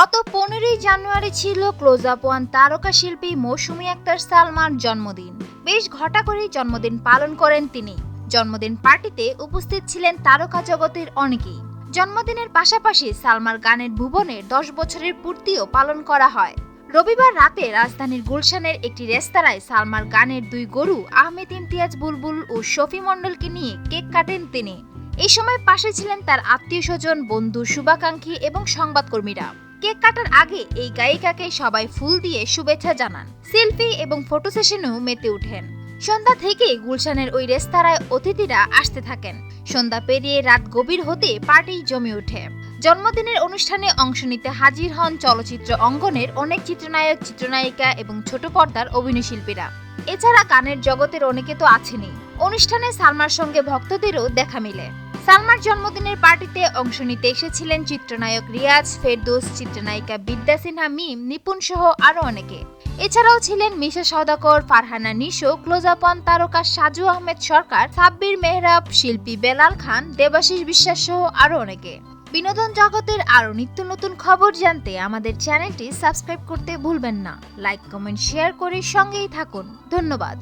গত পনেরোই জানুয়ারি ছিল ক্লোজ আপ ওয়ান তারকা শিল্পী মৌসুমী আক্তার সালমার জন্মদিন। বেশ ঘটা করেই জন্মদিন পালন করেন তিনি। জন্মদিন পার্টিতে উপস্থিত ছিলেন তারকা জগতের অনেকেই। জন্মদিনের পাশাপাশি সালমার গানের ভুবনে দশ বছরের পূর্তিও পালন করা হয়। রবিবার রাতে রাজধানীর গুলশানের একটি রেস্তোরাঁয় সালমার গানের দুই গরু আহমেদ ইমতিয়াজ বুলবুল ও শফি মণ্ডলকে নিয়ে কেক কাটেন তিনি। এই সময় পাশে ছিলেন তার আত্মীয় স্বজন, বন্ধু, শুভাকাঙ্ক্ষী এবং সংবাদকর্মীরা। কেক কাটার আগে এই গায়িকাকে সবাই ফুল দিয়ে শুভেচ্ছা জানান। সেলফি এবং ফটো সেশনেও মেতে ওঠেন। সন্ধ্যা থেকেই গুলশানের ওই রেস্তোরাঁয় অতিথিরা আসতে থাকেন। সন্ধ্যা পেরিয়ে রাত গভীর হতে পার্টি জমে ওঠে। জন্মদিনের অনুষ্ঠানে অংশ নিতে হাজির হন চলচ্চিত্র অঙ্গনের অনেক চিত্রনায়ক, চিত্রনায়িকা এবং ছোট পর্দার অভিনয়শিল্পীরা এছাড়া গানের জগতের অনেকে তো আছেনই। অনুষ্ঠানে সালমার সঙ্গে ভক্তদেরও দেখা মিলে। সালমার জন্মদিনের পার্টিতে অংশ নিতে এসেছিলেন চিত্রনায়ক রিয়াজ ফেরদৌস, চিত্রনায়িকা বিদ্যা সিনহা, মিম, নিপুণ সহ আরও অনেকে। এছাড়াও ছিলেন Misha Sawdagar Farhana Nisho Close Up One তারকা সাজু আহমেদ সরকার, সাব্বির মেহরাব, শিল্পী বেলাল খান, দেবাশিস বিশ্বাস সহ আরও অনেকে। বিনোদন জগতের আরও নিত্য নতুন খবর জানতে আমাদের চ্যানেলটি সাবস্ক্রাইব করতে ভুলবেন না। লাইক, কমেন্ট, শেয়ার করে সঙ্গেই থাকুন। ধন্যবাদ।